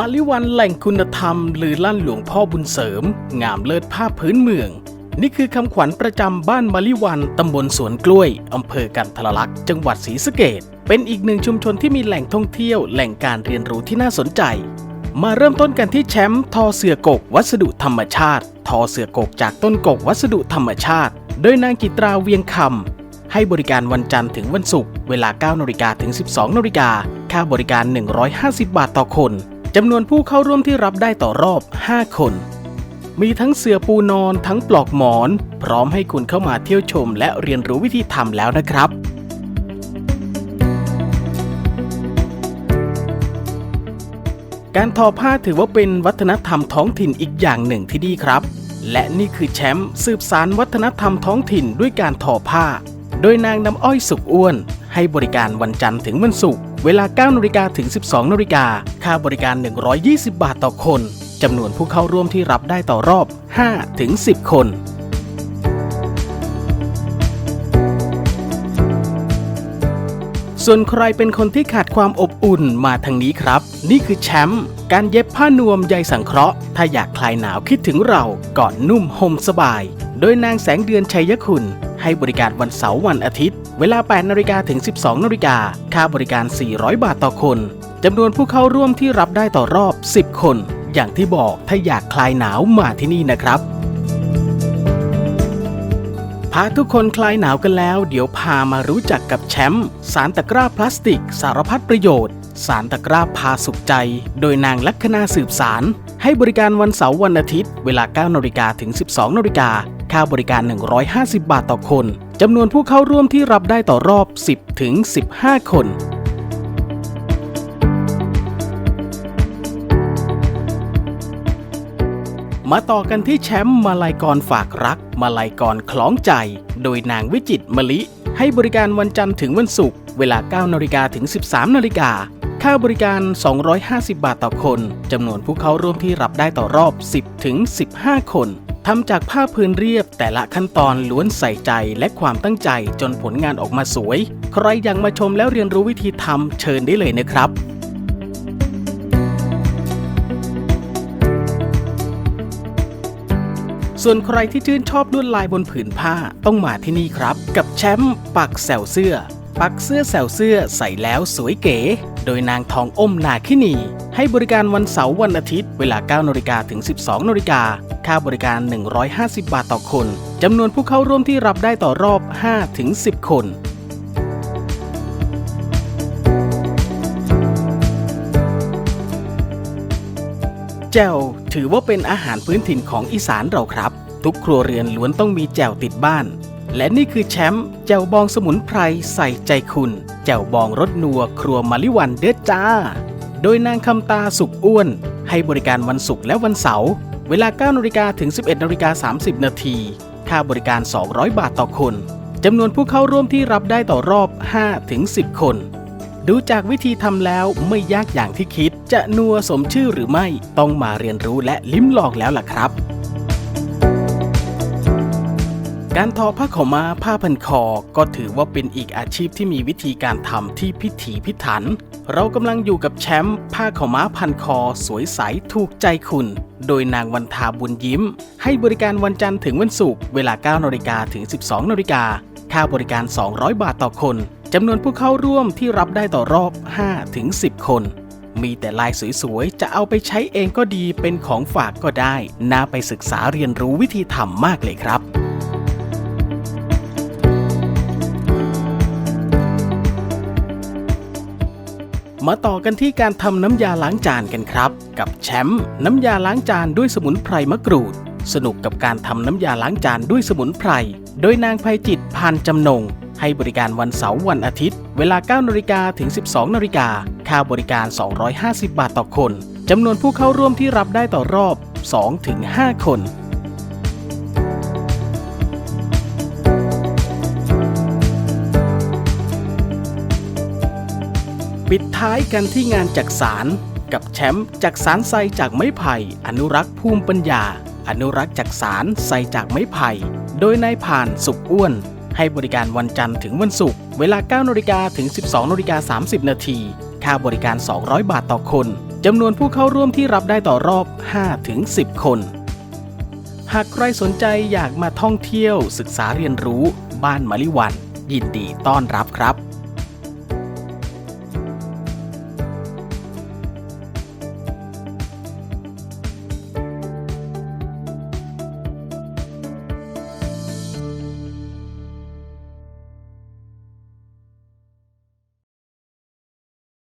มาลิวันแหล่งคุณธรรมหรือลั่นหลวงพ่อบุญเสริม งามเลิศภาพพื้นเมือง นี่คือคำขวัญประจำบ้านมาลิวันตำบลสวนกล้วยอำเภอกันทรลักษณ์จังหวัดศรีสะเกดเป็นอีกหนึ่งชุมชนที่มีแหล่งท่องเที่ยวแหล่งการเรียนรู้ที่น่าสนใจ มาเริ่มต้นกันที่แชมป์ทอเสือกกวัสดุธรรมชาติ ทอเสือกกจากต้นกกวัสดุธรรมชาติ โดยนางจิตราเวียงคำให้บริการวันจันทร์ถึงวันศุกร์เวลา9นาฬิกาถึง 12นาฬิกาค่าบริการ 150 บาทต่อคน จำนวนผู้เข้าร่วมที่รับได้ต่อรอบ 5 คน มีทั้งเสือปูนอนทั้งปลอกหมอน พร้อมให้คุณเข้ามาเที่ยวชม และเรียนรู้วิธีทำแล้วนะครับการทอผ้าถือว่าเป็นวัฒนธรรมท้องถิ่นอีกอย่างหนึ่งที่ดีครับ และนี่คือแชมป์สืบสารวัฒนธรรมท้องถิ่นด้วยการทอผ้า โดยนางน้ำอ้อยสุกอ้วน ให้บริการวันจันทร์ถึงวันศุกร์ เวลา9นาฬิกาถึง 12นาฬิกาค่าบริการ 120 บาทต่อคนจำนวนผู้เข้าร่วมที่รับได้ต่อรอบ 5 ถึง 10 คน ส่วนใครเป็นคนที่ขาดความอบอุ่นมาทางนี้ครับ นี่คือแชมป์การเย็บผ้านวมใยสังเคราะห์ ถ้าอยากคลายหนาวคิดถึงเราก่อนนุ่มห่มสบาย โดยนางแสงเดือนชัยคุณ ให้บริการวันเสาร์วันอาทิตย์ เวลา 8นาฬิกาถึง 12นาฬิกา ค่าบริการ 400 บาทต่อคนจำนวนผู้เข้าร่วมที่รับได้ต่อรอบ 10 คน อย่างที่บอกถ้าอยากคลายหนาวมาที่นี่นะครับพาทุกคนคลายหนาวกันแล้ว เดี๋ยวพามารู้จักกับแชมป์สารตะกร้าพลาสติก สารพัดประโยชน์ สารตะกร้าพาสุขใจ โดยนางลัคนาสืบสาร ให้บริการวันเสาร์วันอาทิตย์ เวลา 9นาฬิกาถึง 12นาฬิกา ค่าบริการ 150 บาทต่อคนจำนวนผู้เข้าร่วมที่รับได้ต่อรอบ 10 ถึง 15 คนมาต่อกันที่แชมป์มาลัยกรฝากรัก มาลัยกรคล้องใจ โดยนางวิจิตมะลิ ให้บริการวันจันทร์ถึงวันศุกร์เวลา 9นาฬิกาถึง 13นาฬิกาค่าบริการ 250 บาทต่อคน จำนวนผู้เข้าร่วมที่รับได้ต่อรอบ 10 ถึง 15 คน ทำจากผ้าพื้นเรียบแต่ละขั้นตอนล้วนใส่ใจและความตั้งใจจนผลงานออกมาสวย ใครอยากมาชมแล้วเรียนรู้วิธีทำเชิญได้เลยนะครับส่วนใครที่ชื่นชอบลวดลายบนผืนผ้าต้องมาที่นี่ครับ กับแชมป์ปักแสวเสื้อ ปักเสื้อแสวเสื้อใส่แล้วสวยเก๋ โดยนางทองอมนาคินี ให้บริการวันเสาร์วันอาทิตย์ เวลา9นาฬิกาถึง 12นาฬิกาค่าบริการ 150 บาทต่อคน จำนวนผู้เข้าร่วมที่รับได้ต่อรอบ 5 ถึง 10 คนแจ่วถือว่าเป็นอาหารพื้นถิ่นของอีสานเราครับ ทุกครัวเรือนล้วนต้องมีแจ่วติดบ้าน และนี่คือแชมป์แจ่วบองสมุนไพรใส่ใจคุณ แจ่วบองรสนัวครัวมาลิวันเด้อจ้า โดยนางคำตาสุกอ้วน ให้บริการวันศุกร์และวันเสาร์เวลา9นาฬิกาถึง 11นาฬิกา30 นาที ค่าบริการ 200 บาทต่อคนจำนวนผู้เข้าร่วมที่รับได้ต่อรอบ5ถึง10 คน ดูจากวิธีทำแล้วไม่ยากอย่างที่คิด จะนัวสมชื่อหรือไม่ต้องมาเรียนรู้และลิ้มลองแล้วล่ะครับ การทอผ้าขาวม้าผ้าพันคอ ก็ถือว่าเป็นอีกอาชีพที่มีวิธีการทำที่พิถีพิถัน เรากำลังอยู่กับแชมป์ผ้าขาวม้าพันคอ สวยใสถูกใจคุณ โดยนางวันทาบุญยิ้ม ให้บริการวันจันทร์ถึงวันศุกร์เวลา9นาฬิกาถึง 12นาฬิกาค่าบริการ 200 บาทต่อคนจำนวนผู้เข้าร่วมที่รับได้ต่อรอบ 5 ถึง 10 คน มีแต่ลายสวยๆ จะเอาไปใช้เองก็ดีเป็นของฝากก็ได้น่าไปศึกษาเรียนรู้วิธีทำมากเลยครับ มาต่อกันที่การทำน้ำยาล้างจานกันครับ กับแชมป์น้ำยาล้างจานด้วยสมุนไพรมะกรูด สนุกกับการทำน้ำยาล้างจานด้วยสมุนไพร โดยนางภัยจิตพานจำนง ให้บริการวันเสาร์วันอาทิตย์ เวลา 9นาฬิกาถึง 12นาฬิกาค่าบริการ 250 บาทต่อคนจำนวนผู้เข้าร่วมที่รับได้ต่อรอบ 2-5 คน ปิดท้ายกันที่งานจักสารกับแชมป์จักสารไซจากไม้ไผ่ อนุรักษ์ภูมิปัญญา อนุรักษ์จักสารไซจากไม้ไผ่ โดยนายผ่านสุขอ้วน ให้บริการวันจันทร์ถึงวันศุกร์เวลา9นาฬิกาถึง 12นาฬิกา30 นาทีค่าบริการ 200 บาทต่อคนจำนวนผู้เข้าร่วมที่รับได้ต่อรอบ 5-10 คน หากใครสนใจอยากมาท่องเที่ยวศึกษาเรียนรู้บ้านมะลิวัน ยินดีต้อนรับครับ